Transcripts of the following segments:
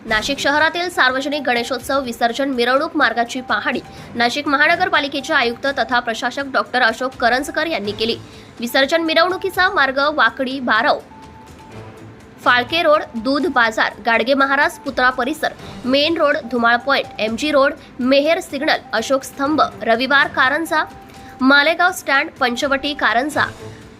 नाशिक शहरातील सार्वजनिक गणेशोत्सव विसर्जन मिरवणूक मार्गाची पाहणी नाशिक महानगरपालिकेचे आयुक्त तथा प्रशासक डॉक्टर अशोक करंजकर यांनी केली. विसर्जन मिरवणुकीचा मार्ग वाकडी बारव. फाळके रोड दूध बाजार गाडगे महाराज पुतळा परिसर main road Dhumal point M G road Meher signal Ashok Stambh Raviwar Karanja Malegaon stand Panchavati Karanja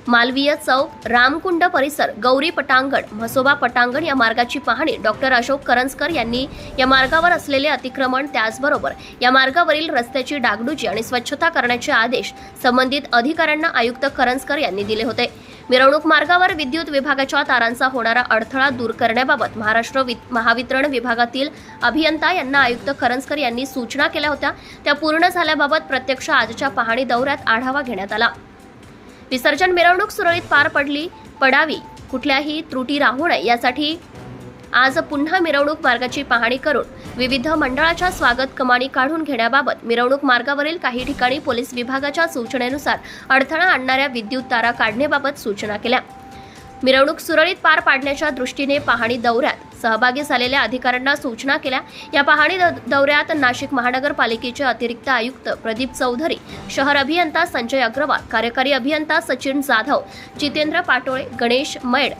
Malviya Chowk Ramkund परिसर गौरी पटांगण म्हसोबा पटांगण या मार्गाची पाहणी डॉक्टर अशोक करंजकर यांनी या मार्गावर असलेले अतिक्रमण त्याचबरोबर या मार्गावरील रस्त्याची डागडुजी आणि स्वच्छता करण्याचे आदेश संबंधित अधिकाऱ्यांना आयुक्त करंजकर यांनी दिले होते. मिरवणूक मार्गावर विद्युत विभागाच्या तारांचा होणारा अडथळा दूर करण्याबाबत महाराष्ट्र महावितरण विभागातील अभियंता यांना आयुक्त करंजकर यांनी सूचना केल्या होत्या. त्या पूर्ण झाल्याबाबत प्रत्यक्ष आजच्या पाहणी दौऱ्यात आढावा घेण्यात आला. विसर्जन मिरवणूक सुरळीत पार पडली पडावी. कुठल्याही त्रुटी राहू नये यासाठी आज पुन्हा मिरवणूक मार्गाची पाहणी करून विविध मंडळाच्या स्वागत कमानी काढून घेण्याबाबत मिरवणूक मार्गावरील काही ठिकाणी पोलीस विभागाच्या सूचनेनुसार अडथळा आणणाऱ्या विद्युत तारा काढण्याबाबत सूचना केल्या. मिरवणूक सुरळीत पार पाडण्याच्या दृष्टीने पाहणी दौऱ्यात सहभागी झालेल्या अधिकाऱ्यांना सूचना केल्या. या पाहणी द- दौऱ्यात नाशिक महानगरपालिकेचे अतिरिक्त आयुक्त प्रदीप चौधरी शहर अभियंता संजय अग्रवाल कार्यकारी अभियंता सचिन जाधव जितेंद्र पाटोळे गणेश मैड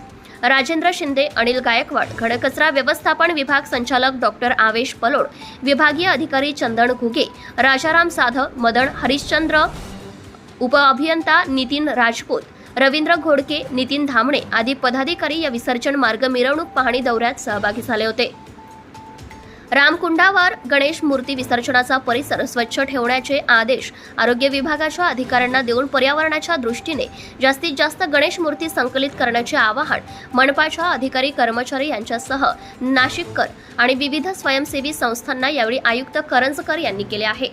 राजेंद्र शिंदे अनिल गायकवाड घनकचरा व्यवस्थापन विभाग संचालक डॉक्टर आवेश पलोड विभागीय अधिकारी चंदन घुगे राजाराम साधव मदन हरिश्चंद्र उपअभियंता नितीन राजपूत रवींद्र घोडके नितीन धामणे आदी पदाधिकारी या विसर्जन मार्ग मिरवणूक पाहणी दौऱ्यात सहभागी झाले होते. रामकुंडावर गणेश मूर्ती विसर्जनाचा परिसर स्वच्छ ठेवण्याचे आदेश आरोग्य विभागाच्या अधिकाऱ्यांना देऊन पर्यावरणाच्या दृष्टीने जास्तीत जास्त गणेश मूर्ती संकलित करण्याचे आवाहन मनपाच्या अधिकारी कर्मचारी यांच्यासह नाशिककर आणि विविध स्वयंसेवी संस्थांना यावेळी आयुक्त करंजकर यांनी केले आहे.